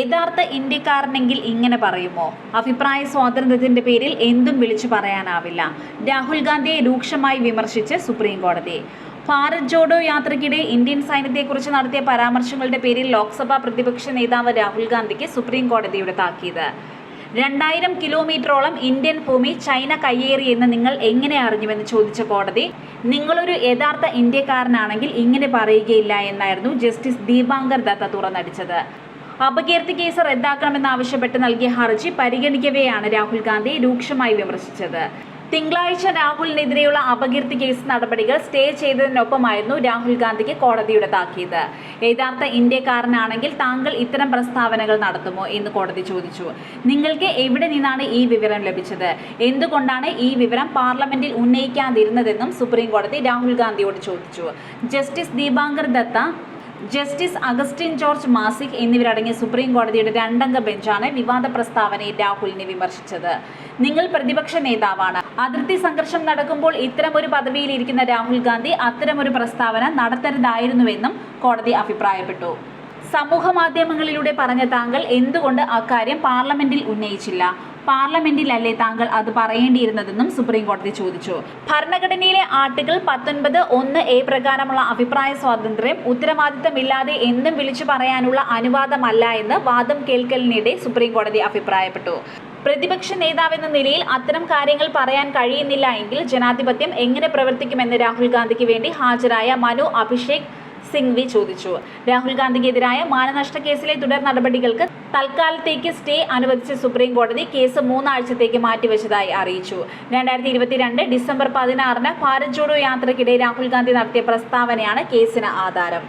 യഥാർത്ഥ ഇന്ത്യക്കാരനെങ്കിൽ ഇങ്ങനെ പറയുമോ? അഭിപ്രായ സ്വാതന്ത്ര്യത്തിന്റെ പേരിൽ എന്തും വിളിച്ചു പറയാനാവില്ല. രാഹുൽ ഗാന്ധിയെ രൂക്ഷമായി വിമർശിച്ച് സുപ്രീം കോടതി. ഭാരത് ജോഡോ യാത്രയ്ക്കിടെ ഇന്ത്യൻ സൈന്യത്തെക്കുറിച്ച് നടത്തിയ പരാമർശങ്ങളുടെ പേരിൽ ലോക്സഭാ പ്രതിപക്ഷ നേതാവ് രാഹുൽ ഗാന്ധിക്ക് സുപ്രീം കോടതിയുടെ താക്കീത്. രണ്ടായിരം കിലോമീറ്ററോളം ഇന്ത്യൻ ഭൂമി ചൈന കയ്യേറിയെന്ന് നിങ്ങൾ എങ്ങനെ അറിഞ്ഞുവെന്ന് ചോദിച്ച കോടതി നിങ്ങളൊരു യഥാർത്ഥ ഇന്ത്യക്കാരനാണെങ്കിൽ ഇങ്ങനെ പറയുകയില്ല എന്നായിരുന്നു ജസ്റ്റിസ് ദീപാങ്കർ ദത്ത തുറന്നടിച്ചത്. അപകീർത്തി കേസ് റദ്ദാക്കണമെന്നാവശ്യപ്പെട്ട് നൽകിയ ഹർജി പരിഗണിക്കവെയാണ് രാഹുൽ ഗാന്ധി രൂക്ഷമായി വിമർശിച്ചത്. തിങ്കളാഴ്ച രാഹുലിനെതിരെയുള്ള അപകീർത്തി കേസ് നടപടികൾ സ്റ്റേ ചെയ്തതിനൊപ്പമായിരുന്നു രാഹുൽ ഗാന്ധിക്ക് കോടതിയുടെ താക്കീത്. യഥാർത്ഥ ഇന്ത്യക്കാരനാണെങ്കിൽ താങ്കൾ ഇത്തരം പ്രസ്താവനകൾ നടത്തുമോ എന്ന് കോടതി ചോദിച്ചു. നിങ്ങൾക്ക് എവിടെ നിന്നാണ് ഈ വിവരം ലഭിച്ചത്? എന്തുകൊണ്ടാണ് ഈ വിവരം പാർലമെന്റിൽ ഉന്നയിക്കാതിരുന്നതെന്നും സുപ്രീം കോടതി രാഹുൽ ഗാന്ധിയോട് ചോദിച്ചു. ജസ്റ്റിസ് ദീപാങ്കർ ദത്ത ജസ്റ്റിസ് അഗസ്റ്റിൻ ജോർജ് മാസിക് എന്നിവരടങ്ങിയ സുപ്രീം കോടതിയുടെ രണ്ടംഗ ബെഞ്ചാണ് വിവാദ പ്രസ്താവനയിൽ രാഹുലിനെ വിമർശിച്ചത്. നിങ്ങൾ പ്രതിപക്ഷ നേതാവാണ്. അതിർത്തി സംഘർഷം നടക്കുമ്പോൾ ഇത്തരമൊരു പദവിയിലിരിക്കുന്ന രാഹുൽ ഗാന്ധി അത്തരമൊരു പ്രസ്താവന നടത്തരുതായിരുന്നുവെന്നും കോടതി അഭിപ്രായപ്പെട്ടു. സമൂഹ മാധ്യമങ്ങളിലൂടെ പറഞ്ഞ താങ്കൾ എന്തുകൊണ്ട് അക്കാര്യം പാർലമെന്റിൽ ഉന്നയിച്ചില്ല? പാർലമെന്റിലല്ലേ താങ്കൾ അത് പറയേണ്ടിയിരുന്നതെന്നും സുപ്രീം കോടതി ചോദിച്ചു. ഭരണഘടനയിലെ ആർട്ടിക്കിൾ പത്തൊൻപത് ഒന്ന് എ പ്രകാരമുള്ള അഭിപ്രായ സ്വാതന്ത്ര്യം ഉത്തരവാദിത്തമില്ലാതെ എന്നും വിളിച്ചു പറയാനുള്ള അനുവാദമല്ല എന്ന് വാദം കേൾക്കലിനിടെ സുപ്രീം കോടതി അഭിപ്രായപ്പെട്ടു. പ്രതിപക്ഷ നേതാവെന്ന നിലയിൽ അത്തരം കാര്യങ്ങൾ പറയാൻ കഴിയുന്നില്ല എങ്കിൽ ജനാധിപത്യം എങ്ങനെ പ്രവർത്തിക്കുമെന്ന് രാഹുൽ ഗാന്ധിക്ക് വേണ്ടി ഹാജരായ മനു അഭിഷേക് സിംഗ്വി ചോദിച്ചു. രാഹുൽ ഗാന്ധിക്കെതിരായ മാനനഷ്ട കേസിലെ തുടർ നടപടികൾക്ക് തൽക്കാലത്തേക്ക് സ്റ്റേ അനുവദിച്ച സുപ്രീം കോടതി കേസ് മൂന്നാഴ്ചത്തേക്ക് മാറ്റിവെച്ചതായി അറിയിച്ചു. രണ്ടായിരത്തി ഇരുപത്തിരണ്ട് ഡിസംബർ പതിനാറിന് ഭാരത് ജോഡോ യാത്രയ്ക്കിടെ രാഹുൽ ഗാന്ധി നടത്തിയ പ്രസ്താവനയാണ് കേസിന് ആധാരം.